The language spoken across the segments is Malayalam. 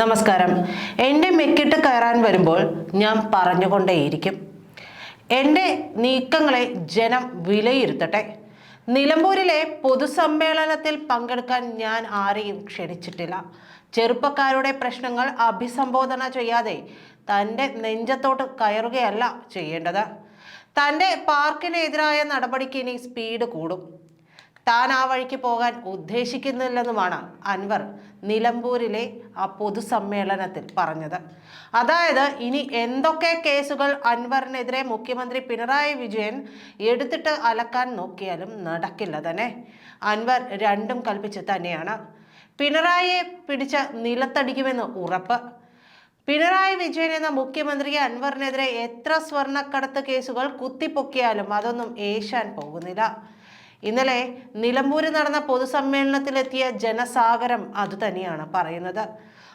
നമസ്കാരം. എന്റെ മെക്കിട്ട് കയറാൻ വരുമ്പോൾ ഞാൻ പറഞ്ഞുകൊണ്ടേയിരിക്കും. എന്റെ നീക്കങ്ങളെ ജനം വിലയിരുത്തട്ടെ. നിലമ്പൂരിലെ പൊതുസമ്മേളനത്തിൽ പങ്കെടുക്കാൻ ഞാൻ ആരെയും ക്ഷണിച്ചിട്ടില്ല. ചെറുപ്പക്കാരുടെ പ്രശ്നങ്ങൾ അഭിസംബോധന ചെയ്യാതെ തന്റെ നെഞ്ചത്തോട്ട് കയറുകയല്ല ചെയ്യേണ്ടത്. തന്റെ പാർക്കിനെതിരായ നടപടിക്ക് ഇനി സ്പീഡ് കൂടും. താൻ ആ വഴിക്ക് പോകാൻ ഉദ്ദേശിക്കുന്നില്ലെന്നുമാണ് അൻവർ നിലമ്പൂരിലെ ആ പൊതുസമ്മേളനത്തിൽ പറഞ്ഞത്. അതായത് ഇനി എന്തൊക്കെ കേസുകൾ അൻവറിനെതിരെ മുഖ്യമന്ത്രി പിണറായി വിജയൻ എടുത്തിട്ട് അലക്കാൻ നോക്കിയാലും നടക്കില്ല തന്നെ. അൻവർ രണ്ടും കൽപ്പിച്ച് തന്നെയാണ്. പിണറായിയെ പിടിച്ച നിലത്തടിക്കുമെന്ന് ഉറപ്പ്. പിണറായി വിജയൻ എന്ന മുഖ്യമന്ത്രിയെ അൻവറിനെതിരെ എത്ര സ്വർണക്കടത്ത് കേസുകൾ കുത്തിപ്പൊക്കിയാലും അതൊന്നും ഏശാൻ പോകുന്നില്ല. ഇന്നലെ നിലമ്പൂരിൽ നടന്ന പൊതുസമ്മേളനത്തിലെത്തിയ ജനസാഗരം അതുതന്നെയാണ് പറയുന്നത്.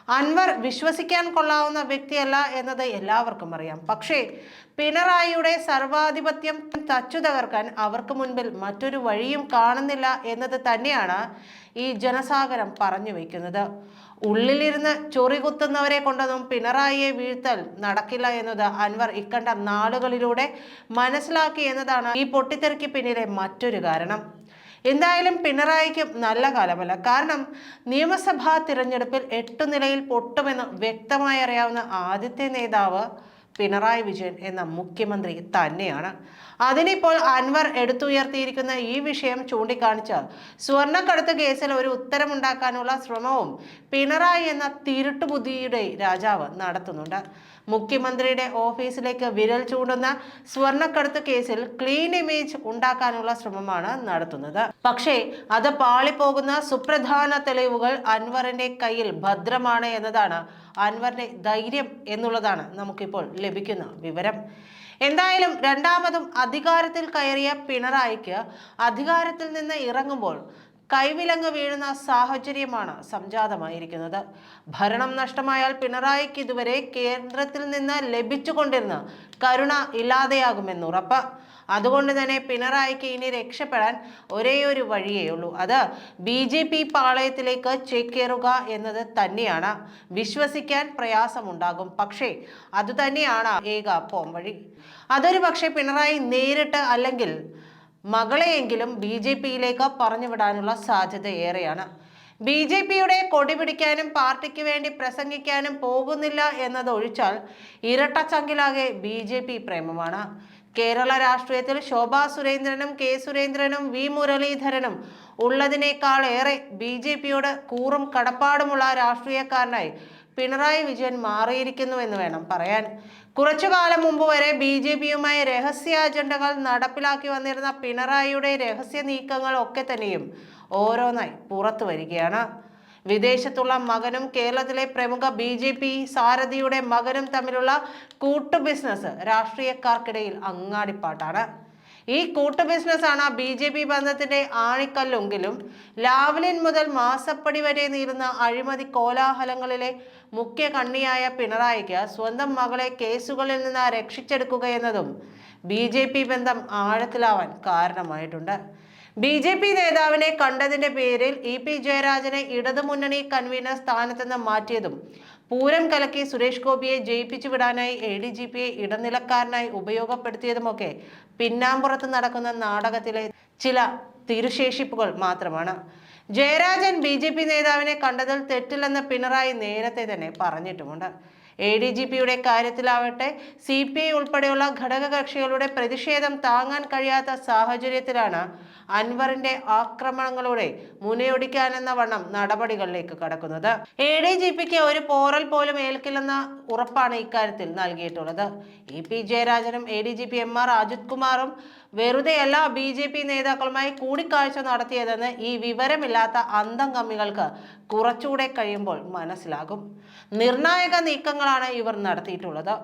അൻവർ വിശ്വസിക്കാൻ കൊള്ളാവുന്ന വ്യക്തിയല്ല എന്നത് എല്ലാവർക്കും അറിയാം. പക്ഷേ പിണറായിയുടെ സർവാധിപത്യം തച്ചു തകർക്കാൻ അവർക്ക് മുൻപിൽ മറ്റൊരു വഴിയും കാണുന്നില്ല എന്നത് തന്നെയാണ് ഈ ജനസാഗരം പറഞ്ഞു വയ്ക്കുന്നത് ഉള്ളിലിരുന്ന് ചൊറി കുത്തുന്നവരെ കൊണ്ടൊന്നും പിണറായിയെ വീഴ്ത്തൽ നടക്കില്ല എന്നത് അൻവർ ഇക്കണ്ട നാളുകളിലൂടെ മനസ്സിലാക്കി എന്നതാണ് ഈ പൊട്ടിത്തെറിക്ക് പിന്നിലെ മറ്റൊരു കാരണം. എന്തായാലും പിണറായിക്ക് നല്ല കാലമല്ല. കാരണം നിയമസഭാ തിരഞ്ഞെടുപ്പിൽ എട്ടു നിലയിൽ പൊട്ടുമെന്ന് വ്യക്തമായി അറിയാവുന്ന ആദ്യത്തെ നേതാവ് പിണറായി വിജയൻ എന്ന മുഖ്യമന്ത്രി തന്നെയാണ്. അതിനിപ്പോൾ അൻവർ എടുത്തുയർത്തിയിരിക്കുന്ന ഈ വിഷയം ചൂണ്ടിക്കാണിച്ച് സ്വർണക്കടത്ത് കേസിൽ ഒരു ഉത്തരമുണ്ടാക്കാനുള്ള ശ്രമവും പിണറായി എന്ന തിരുട്ടുബുദ്ധിയുടെ രാജാവ് നടത്തുന്നുണ്ട്. മുഖ്യമന്ത്രിയുടെ ഓഫീസിലേക്ക് വിരൽ ചൂണ്ടുന്ന സ്വർണക്കടത്ത് കേസിൽ ക്ലീൻ ഇമേജ് ഉണ്ടാക്കാനുള്ള ശ്രമമാണ് നടത്തുന്നത്. പക്ഷേ അത് പാളിപ്പോകുന്ന സുപ്രധാന തെളിവുകൾ അൻവറിന്റെ കയ്യിൽ ഭദ്രമാണ് എന്നതാണ് അൻവറിന്റെ ധൈര്യം എന്നുള്ളതാണ് നമുക്കിപ്പോൾ ലഭിക്കുന്ന വിവരം. എന്തായാലും രണ്ടാമതും അധികാരത്തിൽ കയറിയ പിണറായിക്ക് അധികാരത്തിൽ നിന്ന് ഇറങ്ങുമ്പോൾ കൈവിലങ്ങ് വീഴുന്ന സാഹചര്യമാണ് സംജാതമായിരിക്കുന്നത്. ഭരണം നഷ്ടമായാൽ പിണറായിക്ക് ഇതുവരെ കേന്ദ്രത്തിൽ നിന്ന് ലഭിച്ചുകൊണ്ടിരുന്ന കരുണ ഇല്ലാതെയാകുമെന്ന് ഉറപ്പ്. അതുകൊണ്ട് തന്നെ പിണറായിക്ക് ഇനി രക്ഷപ്പെടാൻ ഒരേയൊരു ഒരു വഴിയേ ഉള്ളൂ. അത് ബി ജെ പി പാളയത്തിലേക്ക് ചേക്കേറുക എന്നത് തന്നെയാണ്. വിശ്വസിക്കാൻ പ്രയാസമുണ്ടാകും. പക്ഷേ അതുതന്നെയാണ് ഏക പോംവഴി. അതൊരു പക്ഷേ പിണറായി നേരിട്ട് അല്ലെങ്കിൽ മകളെയെങ്കിലും ബി ജെ പിയിലേക്ക് പറഞ്ഞുവിടാനുള്ള സാധ്യത ഏറെയാണ്. ബി ജെ പിയുടെ കൊടി പിടിക്കാനും പാർട്ടിക്ക് വേണ്ടി പ്രസംഗിക്കാനും പോകുന്നില്ല എന്നതൊഴിച്ചാൽ ഇരട്ടച്ചങ്കിലാകെ ബി ജെ പി പ്രേമമാണ്. കേരള രാഷ്ട്രീയത്തിൽ ശോഭാ സുരേന്ദ്രനും കെ സുരേന്ദ്രനും വി മുരളീധരനും ഉള്ളതിനേക്കാൾ ഏറെ ബി ജെ പിയോട് കൂറും കടപ്പാടുമുള്ള രാഷ്ട്രീയക്കാരനായി പിണറായി വിജയൻ മാറിയിരിക്കുന്നു എന്ന് വേണം പറയാൻ. കുറച്ചു കാലം മുമ്പ് വരെ ബി ജെ പിയുമായി രഹസ്യ അജണ്ടകൾ നടപ്പിലാക്കി വന്നിരുന്ന പിണറായിയുടെ രഹസ്യ നീക്കങ്ങൾ ഒക്കെ തന്നെയും ഓരോന്നായി പുറത്തു വരികയാണ്. വിദേശത്തുള്ള മകനും കേരളത്തിലെ പ്രമുഖ ബി ജെ പി സാരഥിയുടെ മകനും തമ്മിലുള്ള കൂട്ടു ബിസിനസ് രാഷ്ട്രീയക്കാർക്കിടയിൽ അങ്ങാടിപ്പാട്ടാണ്. ഈ കൂട്ടു ബിസിനസ്സാണ് ബി ജെ പി ബന്ധത്തിന്റെ ആണിക്കല്ലെങ്കിലും ലാവ്ലിൻ മുതൽ മാസപ്പടി വരെ നീളുന്ന അഴിമതി കോലാഹലങ്ങളിലെ മുഖ്യ കണ്ണിയായ പിണറായിക്ക് സ്വന്തം മകളെ കേസുകളിൽ നിന്ന് രക്ഷിച്ചെടുക്കുക എന്നതും ബി ജെ പി ബന്ധം ആഴത്തിലാവാൻ കാരണമായിട്ടുണ്ട്. ബി ജെ പി നേതാവിനെ കണ്ടതിന്റെ പേരിൽ ഇ പി ജയരാജനെ ഇടതുമുന്നണി കൺവീനർ സ്ഥാനത്ത് നിന്ന് മാറ്റിയതും പൂരം കലക്കി സുരേഷ് ഗോപിയെ ജയിപ്പിച്ചു വിടാനായി എ ഡി ജി പിയെ ഇടനിലക്കാരനായി ഉപയോഗപ്പെടുത്തിയതുമൊക്കെ പിന്നാമ്പുറത്ത് നടക്കുന്ന നാടകത്തിലെ ചില തിരുശേഷിപ്പുകൾ മാത്രമാണ്. ജയരാജൻ ബി ജെ പി നേതാവിനെ കണ്ടതിൽ തെറ്റില്ലെന്ന് പിണറായി നേരത്തെ തന്നെ പറഞ്ഞിട്ടുമുണ്ട്. എ ഡി ജി പിയുടെ കാര്യത്തിലാവട്ടെ സി പി ഐ ഉൾപ്പെടെയുള്ള ഘടകകക്ഷികളുടെ പ്രതിഷേധം താങ്ങാൻ കഴിയാത്ത സാഹചര്യത്തിലാണ് അൻവറിന്റെ ആക്രമണങ്ങളോടെ മുനയൊടിക്കാനെന്ന വണ്ണം നടപടികളിലേക്ക് കടക്കുന്നത്. എ ഡി ജി പിക്ക് ഒരു പോറൽ പോലും ഏൽക്കില്ലെന്ന ഉറപ്പാണ് ഇക്കാര്യത്തിൽ നൽകിയിട്ടുള്ളത്. E P ജയരാജനും A D G P M R Ajith കുമാറും വെറുതെയല്ല ബി ജെ പി നേതാക്കളുമായി കൂടിക്കാഴ്ച നടത്തിയതെന്ന് ഈ വിവരമില്ലാത്ത അന്തം കമ്മികൾക്ക് കുറച്ചുകൂടെ കഴിയുമ്പോൾ മനസ്സിലാകും. നിർണായക നീക്കങ്ങളാണ് ഇവർ നടത്തിയിട്ടുള്ളത്.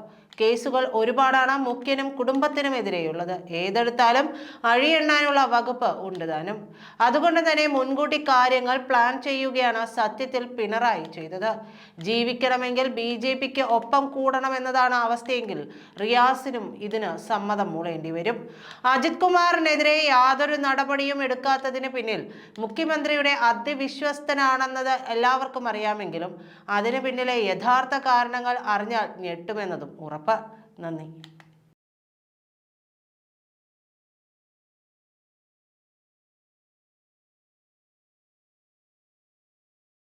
കേസുകൾ ഒരുപാടാണ് മുഖ്യനും കുടുംബത്തിനും എതിരെയുള്ളത്. ഏതെടുത്താലും അഴിയെണ്ണാനുള്ള വകുപ്പ് ഉണ്ട് താനും. അതുകൊണ്ട് തന്നെ മുൻകൂട്ടി കാര്യങ്ങൾ പ്ലാൻ ചെയ്യുകയാണ് സത്യത്തിൽ പിണറായി ചെയ്തത്. ജീവിക്കണമെങ്കിൽ ബി ജെ പിക്ക് ഒപ്പം കൂടണമെന്നതാണ് അവസ്ഥയെങ്കിൽ റിയാസിനും ഇതിന് സമ്മതം മൂളേണ്ടി വരും. അജിത് കുമാറിനെതിരെ യാതൊരു നടപടിയും എടുക്കാത്തതിന് പിന്നിൽ മുഖ്യമന്ത്രിയുടെ അതിവിശ്വസ്തനാണെന്നത് എല്ലാവർക്കും അറിയാമെങ്കിലും അതിന് പിന്നിലെ യഥാർത്ഥ കാരണങ്ങൾ അറിഞ്ഞാൽ ഞെട്ടുമെന്നതും ഉറപ്പ് നന്ദി.